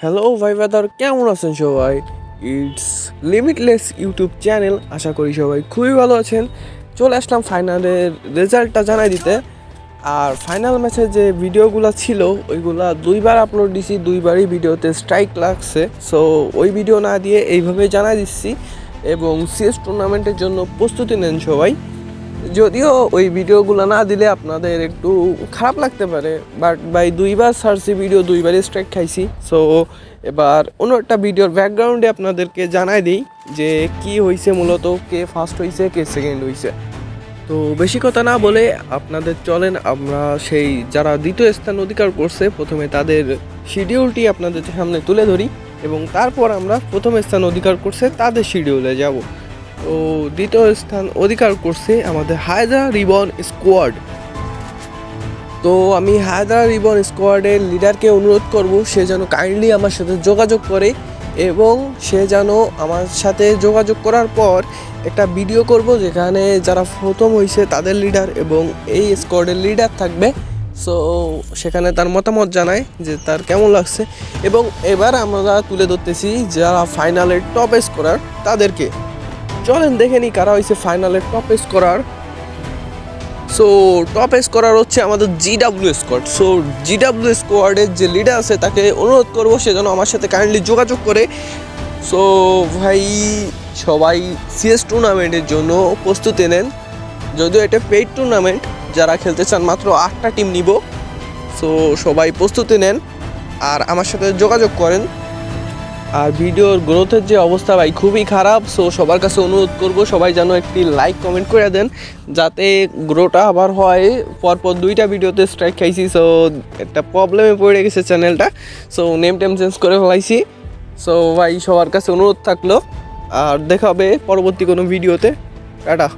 Hello ভাই brother, কেমন আছেন সবাই? ইটস লিমিটলেস ইউটিউব চ্যানেল, আশা করি সবাই খুবই ভালো আছেন। চলে আসলাম ফাইনালের রেজাল্টটা জানাই দিতে। আর ফাইনাল ম্যাচের যে ভিডিওগুলো ছিল, ওইগুলা দুইবার আপলোড দিছি, দুইবারই ভিডিওতে স্ট্রাইক লাগছে। সো ওই ভিডিও না দিয়ে এইভাবে জানাই দিচ্ছি। এবং সিএস টুর্নামেন্টের জন্য প্রস্তুতি নেন সবাই। যদিও ওই ভিডিওগুলো না দিলে আপনাদের একটু খারাপ লাগতে পারে বাট ভাই দুইবার সার্চি ভিডিও দুইবারই স্ট্রাইক খাইছি। সো এবার অন্য একটা ভিডিওর ব্যাকগ্রাউন্ডে আপনাদেরকে জানাই দিই যে কি হয়েছে মূলত, কে ফার্স্ট হয়েছে কে সেকেন্ড হয়েছে তো বেশি কথা না বলে আপনাদের চলেন, আমরা সেই যারা দ্বিতীয় স্থান অধিকার করছে, প্রথমে তাদের শিডিউলটি আপনাদের সামনে তুলে ধরি এবং তারপর আমরা প্রথম স্থান অধিকার করছে তাদের শিডিউলে যাব। তো দ্বিতীয় স্থান অধিকার করছে আমাদের হায়দা রিবন স্কোয়াড। তো আমি হায়দা রিবন স্কোয়াডের লিডারকে অনুরোধ করব, সে যেন কাইন্ডলি আমার সাথে যোগাযোগ করে এবং সে যেন আমার সাথে যোগাযোগ করার পর একটা ভিডিও করব যেখানে যারা প্রথম হয়েছে তাদের লিডার এবং এই স্কোয়াডের লিডার থাকবে। সো সেখানে তার মতামত জানায় যে তার কেমন লাগছে এবং এবার আমরা তুলে ধরতেছি যারা ফাইনালের টপ স্কোরার তাদেরকে। চলেন দেখে নিই কারা হয়েছে ফাইনালে top scorer so top scorer হচ্ছে আমাদের G GW squad so G GW স্কোয়াডের যে লিডার আছে তাকে অনুরোধ করব সে যেন আমার সাথে কাইন্ডলি যোগাযোগ করে। সো ভাই, সবাই সিএস টুর্নামেন্টের জন্য প্রস্তুতি নেন। যদিও এটা পেইড টুর্নামেন্ট যারা খেলতে চান মাত্র আটটা টিম নিব। সো সবাই প্রস্তুতি নেন আর আমার সাথে যোগাযোগ করেন। আর ভিডিওর গ্রোথের যে অবস্থা ভাই খুবই খারাপ সো সবার কাছে অনুরোধ করব সবাই যেন একটি লাইক কমেন্ট করে দেন, যাতে গ্রোটা আবার হয়। পরপর দুইটা ভিডিওতে স্ট্রাইক খাইছি সো একটা প্রবলেমে পড়ে গেছে চ্যানেলটা সো নেম টেম চেঞ্জ করে ফেলাইছি। সো ভাই সবার কাছে অনুরোধ থাকল, আর দেখা হবে পরবর্তী কোনো ভিডিওতে। টাটা।